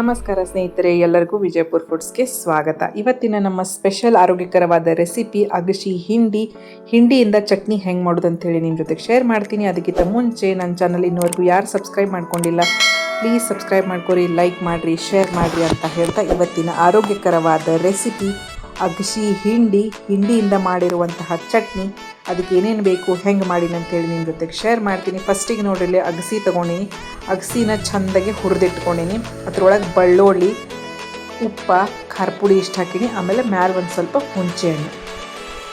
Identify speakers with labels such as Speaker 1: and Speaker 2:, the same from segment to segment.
Speaker 1: ನಮಸ್ಕಾರ ಸ್ನೇಹಿತರೆ, ಎಲ್ಲರಿಗೂ ವಿಜಯಪುರ್ ಫುಡ್ಸ್ಗೆ ಸ್ವಾಗತ. ಇವತ್ತಿನ ನಮ್ಮ ಸ್ಪೆಷಲ್ ಆರೋಗ್ಯಕರವಾದ ರೆಸಿಪಿ ಅಗಶಿ ಹಿಂಡಿ. ಹಿಂಡಿಯಿಂದ ಚಟ್ನಿ ಹೆಂಗೆ ಮಾಡೋದು ಅಂತೇಳಿ ನಿಮ್ಮ ಜೊತೆಗೆ ಶೇರ್ ಮಾಡ್ತೀನಿ. ಅದಕ್ಕಿಂತ ಮುಂಚೆ ನನ್ನ ಚಾನಲ್ ಇನ್ನುವರೆಗೂ ಯಾರು ಸಬ್ಸ್ಕ್ರೈಬ್ ಮಾಡ್ಕೊಂಡಿಲ್ಲ, ಪ್ಲೀಸ್ ಸಬ್ಸ್ಕ್ರೈಬ್ ಮಾಡ್ಕೊರಿ, ಲೈಕ್ ಮಾಡಿರಿ, ಶೇರ್ ಮಾಡಿರಿ ಅಂತ ಹೇಳ್ತಾ ಇವತ್ತಿನ ಆರೋಗ್ಯಕರವಾದ ರೆಸಿಪಿ ಅಗಶಿ, ಹಿಂಡಿ, ಹಿಂಡಿಯಿಂದ ಮಾಡಿರುವಂತಹ ಚಟ್ನಿ. ಅದಕ್ಕೆ ಏನೇನು ಬೇಕು, ಹೆಂಗೆ ಮಾಡೀನಿ ಅಂತೇಳಿ ನಿಮ್ಮ ಜೊತೆಗೆ ಶೇರ್ ಮಾಡ್ತೀನಿ. ಫಸ್ಟಿಗೆ ನೋಡಿರಲಿ, ಅಗಸಿ ತೊಗೊಂಡಿನಿ. ಅಗಸಿನ ಚೆಂದಾಗಿ ಹುರಿದಿಟ್ಕೊಂಡಿನಿ. ಅದರೊಳಗೆ ಬಳ್ಳುಳ್ಳಿ, ಉಪ್ಪ ಖಾರ ಪುಡಿ ಇಷ್ಟು ಹಾಕೀನಿ. ಆಮೇಲೆ ಮ್ಯಾಲೆ ಒಂದು ಸ್ವಲ್ಪ ಹುಣಸೆಹಣ್ಣು.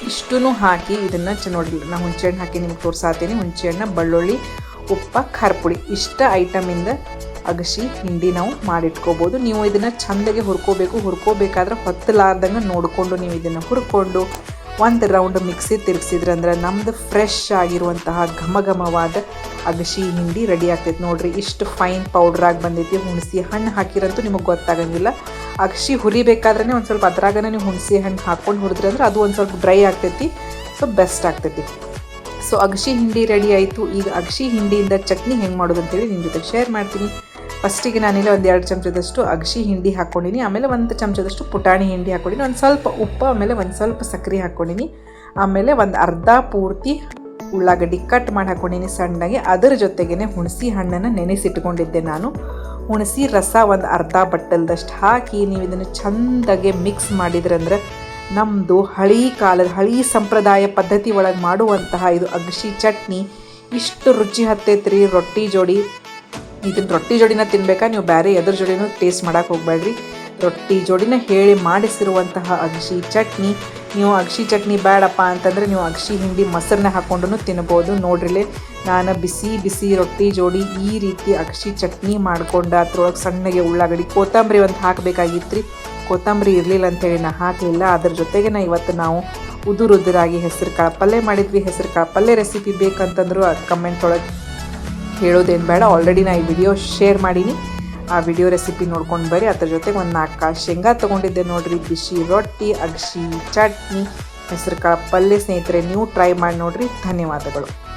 Speaker 1: ಇಷ್ಟೂ ಹಾಕಿ ಇದನ್ನು ಚ ನಾನು ಹುಣಸೆ ಹಣ್ಣು ಹಾಕಿ ನಿಮ್ಗೆ ತೋರಿಸಾತೀನಿ. ಹುಣಸೆ ಹಣ್ಣು ಬೆಳ್ಳುಳ್ಳಿ ಉಪ್ಪ ಖಾರ ಪುಡಿ ಇಷ್ಟ ಐಟಮಿಂದ ಅಗಸಿ ಹಿಂಡಿ ನಾವು ಮಾಡಿಟ್ಕೋಬೋದು. ನೀವು ಇದನ್ನು ಚಂದಗೆ ಹುರ್ಕೋಬೇಕು. ಹುರ್ಕೋಬೇಕಾದ್ರೆ ಹೊತ್ತಲಾರ್ದಂಗೆ ನೋಡಿಕೊಂಡು ನೀವು ಇದನ್ನು ಹುರ್ಕೊಂಡು ಒಂದು ರೌಂಡ್ ಮಿಕ್ಸಿ ತಿರುಗಿಸಿದ್ರೆ ಅಂದ್ರೆ ನಮ್ದು ಫ್ರೆಶ್ ಆಗಿರುವಂತಹ ಘಮ ಘಮವಾದ ಅಗಸಿ ಹಿಂಡಿ ರೆಡಿ ಆಗ್ತೈತೆ ನೋಡಿರಿ. ಇಷ್ಟು ಫೈನ್ ಪೌಡ್ರಾಗಿ ಬಂದೈತಿ. ಹುಣಸಿ ಹಣ್ಣು ಹಾಕಿರಂತೂ ನಿಮಗೆ ಗೊತ್ತಾಗಂಗಿಲ್ಲ. ಅಗಸಿ ಹುರಿಬೇಕಾದ್ರೆ ಒಂದು ಸ್ವಲ್ಪ ಅದ್ರಾಗನೇ ನೀವು ಹುಣಸಿ ಹಣ್ಣು ಹಾಕ್ಕೊಂಡು ಹುರಿದ್ರೆ ಅಂದ್ರೆ ಅದು ಒಂದು ಸ್ವಲ್ಪ ಡ್ರೈ ಆಗ್ತೈತಿ. ಸೊ ಬೆಸ್ಟ್ ಆಗ್ತೈತಿ. ಸೊ ಅಗಶಿ ಹಿಂಡಿ ರೆಡಿ ಆಯಿತು. ಈಗ ಅಗಶಿ ಹಿಂಡಿಯಿಂದ ಚಟ್ನಿ ಹೆಂಗೆ ಮಾಡೋದು ಅಂತೇಳಿ ನಿಮ್ಮ ಜೊತೆಗೆ ಶೇರ್ ಮಾಡ್ತೀನಿ. ಫಸ್ಟಿಗೆ ನಾನಿಲ್ಲ ಒಂದು ಎರಡು ಚಮಚದಷ್ಟು ಅಗಶಿ ಹಿಂಡಿ ಹಾಕ್ಕೊಂಡಿನಿ ಆಮೇಲೆ ಒಂದು ಚಮಚದಷ್ಟು ಪುಟಾಣಿ ಹಿಂಡಿ ಹಾಕ್ಕೊಂಡಿನಿ ಒಂದು ಸ್ವಲ್ಪ ಉಪ್ಪು, ಆಮೇಲೆ ಒಂದು ಸ್ವಲ್ಪ ಸಕ್ಕರೆ ಹಾಕ್ಕೊಂಡಿನಿ ಆಮೇಲೆ ಒಂದು ಅರ್ಧ ಪೂರ್ತಿ ಉಳ್ಳಾಗಡ್ಡಿ ಕಟ್ ಮಾಡಿ ಹಾಕ್ಕೊಂಡಿನಿ ಸಣ್ಣಗೆ. ಅದರ ಜೊತೆಗೇ ಹುಣಸಿ ಹಣ್ಣನ್ನು ನೆನೆಸಿಟ್ಕೊಂಡಿದ್ದೆ ನಾನು. ಹುಣಸಿ ರಸ ಒಂದು ಅರ್ಧ ಬಟ್ಟಲ್ದಷ್ಟು ಹಾಕಿ ನೀವು ಇದನ್ನು ಚೆಂದಾಗೆ ಮಿಕ್ಸ್ ಮಾಡಿದ್ರಂದ್ರೆ ನಮ್ಮದು ಹಳಿ ಕಾಲದ, ಹಳಿ ಸಂಪ್ರದಾಯ ಪದ್ಧತಿ ಒಳಗೆ ಮಾಡುವಂತಹ ಇದು ಅಗಸಿ ಚಟ್ನಿ. ಇಷ್ಟು ರುಚಿ ಹತ್ತೈತ್ರಿ, ರೊಟ್ಟಿ ಜೋಡಿ. ಇದನ್ನ ರೊಟ್ಟಿ ಜೋಡಿನ ತಿನ್ಬೇಕಾ? ನೀವು ಬೇರೆ ಎದ್ರ ಜೋಡಿನೂ ಟೇಸ್ಟ್ ಮಾಡೋಕೆ ಹೋಗ್ಬೇಡ್ರಿ ರೊಟ್ಟಿ ಜೋಡಿನ ಹೇಳಿ ಮಾಡಿಸಿರುವಂತಹ ಅಗ್ಸಿ ಚಟ್ನಿ. ನೀವು ಅಗ್ಸಿ ಚಟ್ನಿ ಬೇಡಪ್ಪ ಅಂತಂದರೆ ನೀವು ಅಗ್ಸಿ ಹಿಂಡಿ, ಮೊಸರನ್ನ ಹಾಕ್ಕೊಂಡು ತಿನ್ಬೋದು. ನೋಡ್ರಿಲೆ, ನಾನು ಬಿಸಿ ಬಿಸಿ ರೊಟ್ಟಿ ಜೋಡಿ ಈ ರೀತಿ ಅಗ್ಸಿ ಚಟ್ನಿ ಮಾಡ್ಕೊಂಡು ಅದ್ರೊಳಗೆ ಸಣ್ಣಗೆ ಉಳ್ಳಾಗಡ್ಡಿ, ಕೊತ್ತಂಬರಿ ಒಂದು ಹಾಕಬೇಕಾಗಿತ್ತು ಕೊತ್ತಂಬರಿ ಇರಲಿಲ್ಲ ಅಂತೇಳಿ ನಾ ಹಾಕಲಿಲ್ಲ. ಅದ್ರ ಜೊತೆಗೆ ನಾ ಇವತ್ತು ನಾವು ಉದುರು ಉದುರಾಗಿ ಹೆಸರು ಕಾಳು ಪಲ್ಯ ಮಾಡಿದ್ವಿ. ಹೆಸರು ಕಾಳು ಪಲ್ಯ ರೆಸಿಪಿ ಬೇಕಂತಂದ್ರು ಅದು ಕಮೆಂಟ್ ಒಳಗೆ ಹೇಳೋದೇನು ಬೇಡ. ಆಲ್ರೆಡಿ ನಾ ಈ ವಿಡಿಯೋ ಶೇರ್ ಮಾಡೀನಿ. ಆ ವಿಡಿಯೋ ರೆಸಿಪಿ ನೋಡ್ಕೊಂಡು ಬರ್ರಿ. ಅದ್ರ ಜೊತೆಗೆ ಒಂದು ನಾಲ್ಕು ಕಾಳು ಶೇಂಗಾ ತೊಗೊಂಡಿದ್ದೆ ನೋಡ್ರಿ. ಬಿಸಿ ರೊಟ್ಟಿ ಅಗ್ಸಿ ಚಟ್ನಿ, ಹೆಸರು ಕಾಳು ಪಲ್ಯ ಸ್ನೇಹಿತರೆ, ನೀವು ಟ್ರೈ ಮಾಡಿ ನೋಡ್ರಿ. ಧನ್ಯವಾದಗಳು.